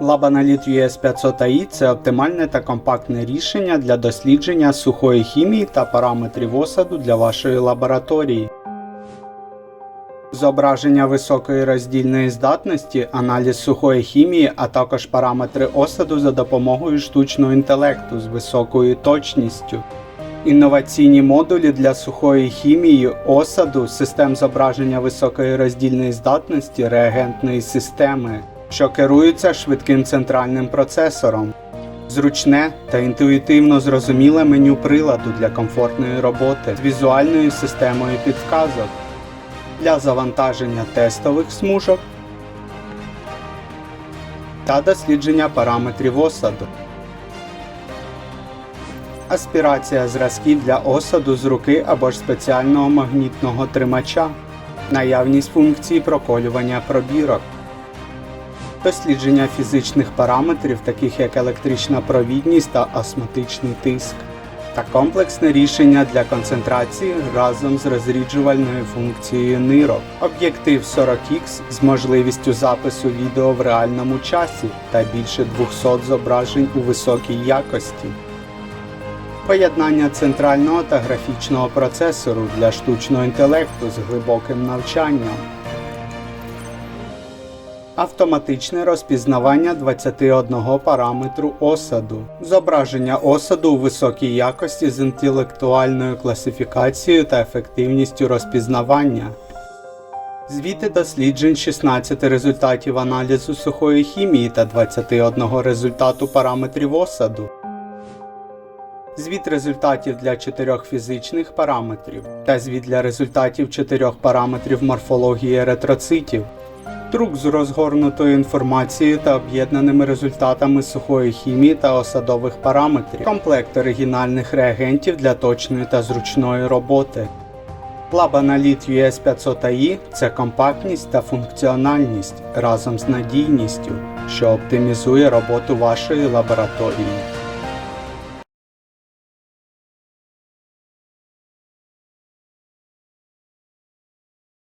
LabAnalyt US 500 AI – це оптимальне та компактне рішення для дослідження сухої хімії та параметрів осаду для вашої лабораторії. Зображення високої роздільної здатності, аналіз сухої хімії, а також параметри осаду за допомогою штучного інтелекту з високою точністю. Інноваційні модулі для сухої хімії, осаду, систем зображення високої роздільної здатності, реагентної системи, що керуються швидким центральним процесором. Зручне та інтуїтивно зрозуміле меню приладу для комфортної роботи з візуальною системою підказок для завантаження тестових смужок та дослідження параметрів осаду. Аспірація зразків для осаду з руки або ж спеціального магнітного тримача, наявність функції проколювання пробірок, дослідження фізичних параметрів, таких як електрична провідність та осмотичний тиск, та комплексне рішення для концентрації разом з розріджувальною функцією нирок, об'єктив 40X з можливістю запису відео в реальному часі та більше 200 зображень у високій якості. Поєднання центрального та графічного процесору для штучного інтелекту з глибоким навчанням. Автоматичне розпізнавання 21 параметру осаду. Зображення осаду у високій якості з інтелектуальною класифікацією та ефективністю розпізнавання. Звіти досліджень 16 результатів аналізу сухої хімії та 21 результату параметрів осаду. Звіт результатів для чотирьох фізичних параметрів та звіт для результатів чотирьох параметрів морфології еритроцитів. Друк з розгорнутою інформацією та об'єднаними результатами сухої хімії та осадових параметрів, комплект оригінальних реагентів для точної та зручної роботи. LabAnalyt US 500 AI – це компактність та функціональність разом з надійністю, що оптимізує роботу вашої лабораторії.